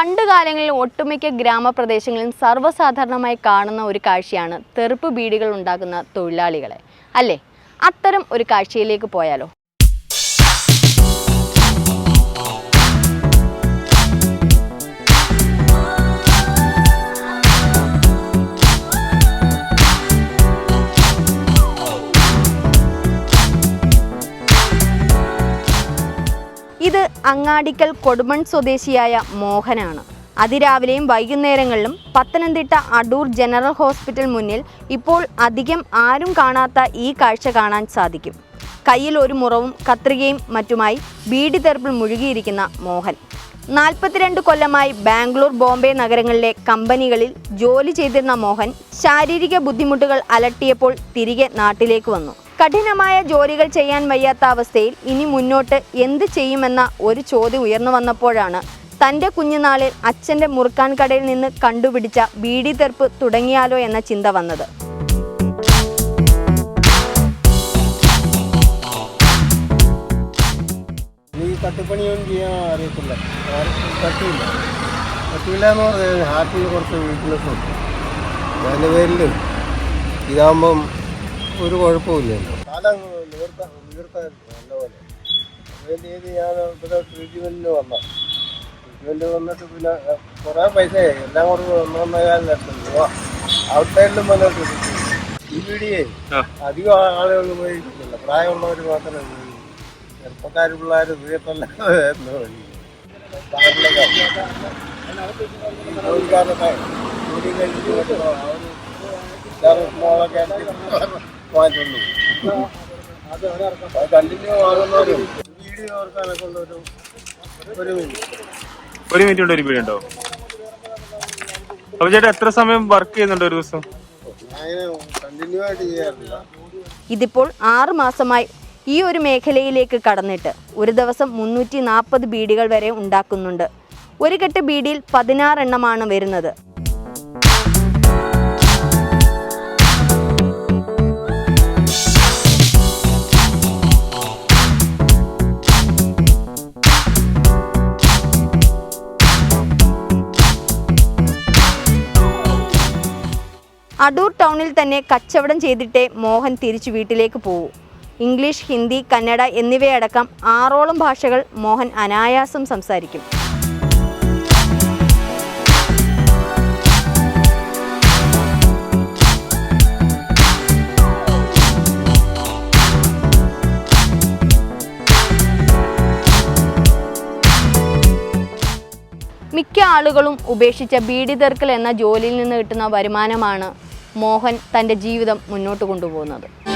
പണ്ട് കാലങ്ങളിൽ ഒട്ടുമിക്ക ഗ്രാമപ്രദേശങ്ങളിലും സർവസാധാരണമായി കാണുന്ന ഒരു കാഴ്ചയാണ് തെറുപ്പ് ബീഡികൾ ഉണ്ടാക്കുന്ന തൊഴിലാളികളെ. അല്ലേ? അത്തരം ഒരു കാഴ്ചയിലേക്ക് പോയാലോ? ഇത് അങ്ങാടിക്കൽ കൊടുമൺ സ്വദേശിയായ മോഹനാണ്. അതിരാവിലെയും വൈകുന്നേരങ്ങളിലും പത്തനംതിട്ട അടൂർ ജനറൽ ഹോസ്പിറ്റൽ മുന്നിൽ ഇപ്പോൾ അധികം ആരും കാണാത്ത ഈ കാഴ്ച കാണാൻ സാധിക്കും. കയ്യിൽ ഒരു മുറവും കത്രികയും മറ്റുമായി ബീഡി തെറുപ്പിൽ മുഴുകിയിരിക്കുന്ന മോഹൻ. നാൽപ്പത്തിരണ്ട് കൊല്ലമായി ബാംഗ്ലൂർ ബോംബെ നഗരങ്ങളിലെ കമ്പനികളിൽ ജോലി ചെയ്തിരുന്ന മോഹൻ ശാരീരിക ബുദ്ധിമുട്ടുകൾ അലട്ടിയപ്പോൾ തിരികെ നാട്ടിലേക്ക് വന്നു. കഠിനമായ ജോലികൾ ചെയ്യാൻ വയ്യാത്ത അവസ്ഥയിൽ ഇനി മുന്നോട്ട് എന്ത് ചെയ്യുമെന്ന ഒരു ചോദ്യം ഉയർന്നു വന്നപ്പോഴാണ് തന്റെ കുഞ്ഞുനാളിൽ അച്ഛന്റെ മുറുക്കാൻ കടയിൽ നിന്ന് കണ്ടുപിടിച്ച ബീഡി തെർപ്പ് തുടങ്ങിയാലോ എന്ന ചിന്ത വന്നത്. ഹാർട്ടിൽ കുറച്ച് വീക്ക്നെസ് ഉണ്ട്. അതിന്റെ പേരിൽ ഇതാകുമ്പം ഒരു കുഴപ്പമില്ലല്ലോ. കാലം നിവർത്താൻ നിവർത്താൻ നല്ലപോലെ അതിന്റെ ചെയ്ത് ഞാൻ ഇവിടെ ട്രീറ്റ്മെന്റിന് വന്ന ട്രീറ്റ്മെന്റ് വന്നിട്ട് പിന്നെ കുറേ പൈസ എല്ലാം കൂടെ ഒന്നൊന്നേകാൽ ലക്ഷം രൂപ. ഔട്ട് സൈഡിലും വന്നിട്ട് ഈ വീടിയേ അധികം ആളുകൾ ഉപയോഗിക്കുന്നില്ല. പ്രായമുള്ളവർ മാത്രമേ ഉപയോഗിക്കൂ ചെറുപ്പക്കാർ പിള്ളേർ ജോലി കഴിഞ്ഞിട്ട് മോളൊക്കെ കണ്ടിന്യൂ വീഡിയോ ഒരു ഒരു മിനിറ്റ് കൊണ്ട് ഒരു പീരീഡ് ഉണ്ടോ? അപ്പൊ ചേട്ടാ എത്ര സമയം വർക്ക് ചെയ്യുന്നുണ്ട് ഒരു ദിവസം? ആയിട്ട് ഇതിപ്പോൾ ആറ് മാസമായി ഈ ഒരു മേഖലയിലേക്ക് കടന്നിട്ട് ഒരു ദിവസം മുന്നൂറ്റി നാൽപ്പത് ബീഡികൾ വരെ ഉണ്ടാക്കുന്നുണ്ട്. ഒരു കെട്ട് ബീഡിയിൽ പതിനാറെണ്ണമാണ് വരുന്നത്. അടൂർ ടൗണിൽ തന്നെ കച്ചവടം ചെയ്തിട്ടേ മോഹൻ തിരിച്ചു വീട്ടിലേക്ക് പോകൂ ഇംഗ്ലീഷ് ഹിന്ദി കന്നഡ എന്നിവയടക്കം ആറോളം ഭാഷകൾ മോഹൻ അനായാസം സംസാരിക്കും. മിക്ക ആളുകളും ഉപേക്ഷിച്ച ബീഡി തെർക്കൽ എന്ന ജോലിയിൽ നിന്ന് കിട്ടുന്ന വരുമാനമാണ് മോഹൻ തന്റെ ജീവിതം മുന്നോട്ട് കൊണ്ടുപോകുന്നത്.